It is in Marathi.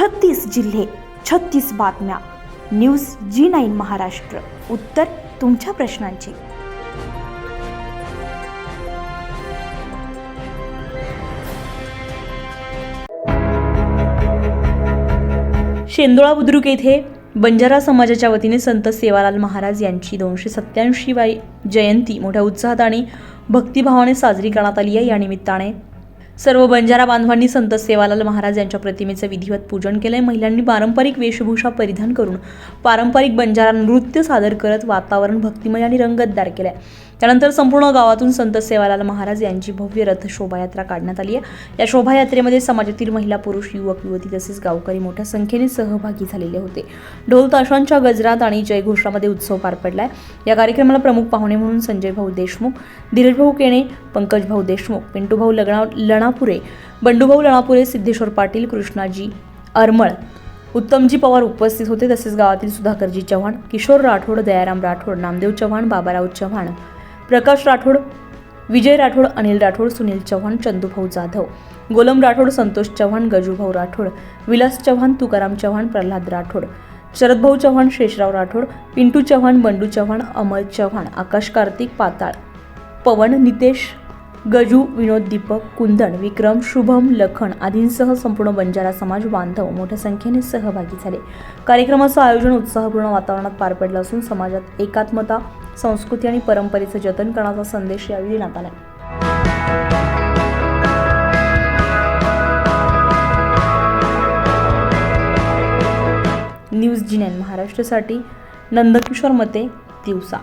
छत्तीस जिल्हे छत्तीस बातम्या. News G nine Maharashtra. उत्तर तुमच्या प्रश्नांची. शेंदोळा बुद्रुक येथे बंजारा समाजाच्या वतीने संत सेवालाल महाराज यांची दोनशे सत्याऐंशीवाई जयंती मोठ्या उत्साहात आणि भक्तिभावाने साजरी करण्यात आली आहे. या निमित्ताने सर्व बंजारा बांधवांनी संत सेवालाल महाराज यांच्या प्रतिमेचं विधिवत पूजन केलंय. महिलांनी पारंपरिक वेशभूषा परिधान करून पारंपरिक बंजारा नृत्य सादर करत वातावरण भक्तिमय आणि रंगतदार केलंय. त्यानंतर संपूर्ण गावातून संत सेवालाल महाराज यांची भव्य रथ शोभायात्रा काढण्यात आली आहे. या शोभायात्रेमध्ये समाजातील महिला पुरुष युवक युवती तसेच गावकरी मोठ्या संख्येने सहभागी झालेले होते. ढोल ताशांच्या गजरात आणि जयघोषामध्ये उत्सव पार पडलाय. या कार्यक्रमाला प्रमुख पाहुणे म्हणून संजय भाऊ देशमुख धीरज भाऊ केणे पंकज भाऊ देशमुख पिंटू भाऊ लग्ना लणापुरे बंडूभाऊ लणापुरे सिद्धेश्वर पाटील कृष्णाजी अरमळ उत्तमजी पवार उपस्थित होते. तसेच गावातील सुधाकरजी चव्हाण किशोर राठोड दयाराम राठोड नामदेव चव्हाण बाबाराव चव्हाण प्रकाश राठोड विजय राठोड अनिल राठोड सुनील चव्हाण चंदूभाऊ जाधव गोलम राठोड संतोष चव्हाण गजूभाऊ राठोड विलास चव्हाण तुकाराम चव्हाण प्रल्हाद राठोड शरदभाऊ चव्हाण शेषराव राठोड पिंटू चव्हाण बंडू चव्हाण अमर चव्हाण आकाश कार्तिक पाताळ पवन नितेश गजू विनोद दीपक कुंदन विक्रम शुभम लखन आदींसह संपूर्ण बंजारा समाज बांधव मोठ्या संख्येने सहभागी झाले. कार्यक्रमाचं आयोजन उत्साहपूर्ण वातावरणात पार पडलं असून समाजात एकात्मता संस्कृती आणि परंपरेचं जतन करण्याचा संदेश यावेळी देण्यात आला. न्यूज जिनेन महाराष्ट्रासाठी नंदकिशोर मते दिवसा.